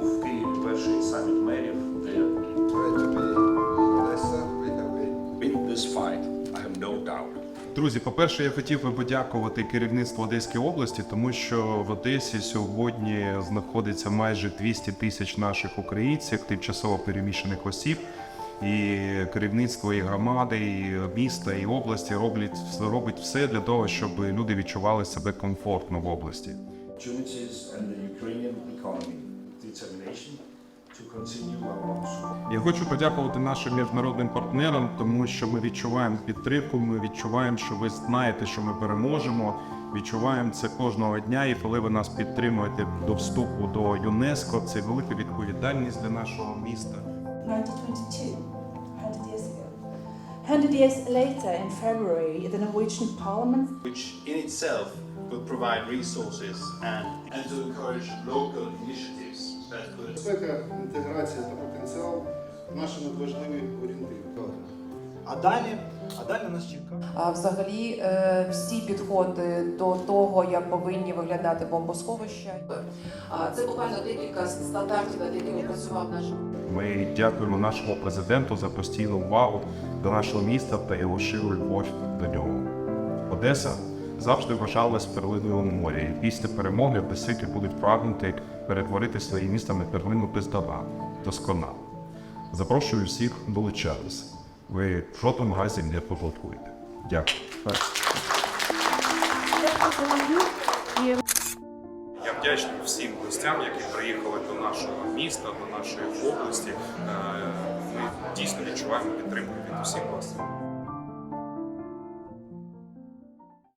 Був в Києві перший саміт мерів, де Right to be Odessa, we have a Win this fight, I have no doubt. Друзі, по-перше, я хотів би подякувати керівництву Одеської області, тому що в Одесі сьогодні знаходиться майже 200 тисяч наших українців, тимчасово переміщених осіб. І керівництво і громади, і міста, і області роблять робить все для того, щоб люди відчували себе комфортно в області. Я хочу подякувати нашим міжнародним партнерам, тому що ми відчуваємо підтримку. Ми відчуваємо, що ви знаєте, що ми переможемо. Відчуваємо це кожного дня. І коли ви нас підтримуєте до вступу до ЮНЕСКО, це велика відповідальність для нашого міста. 1922, 100 years ago. 100 years later, in February, the Norwegian Parliament which in itself will provide resources and, and to encourage local initiatives Безпека, інтеграція та потенціал наші надважливі орієнтири. А далі, а далі нас чекає. А взагалі е, всі підходи до того, як повинні виглядати бомбосховища. Це буквально декілька стандартів, над якими працював наш Ми дякуємо нашому президенту за постійну увагу до нашого міста та його щиру любов до нього. Одеса завжди вважалась перлиною у морі. І після перемоги одесити будуть прагнути перетворити своє місто на перлину без дала, досконало. Запрошую всіх долучатися. Ви в жодному разі не поблокуєте. Дякую. Я вдячний всім гостям, які приїхали до нашого міста, до нашої області. Е, Ми дійсно відчуваємо підтримку від усіх вас.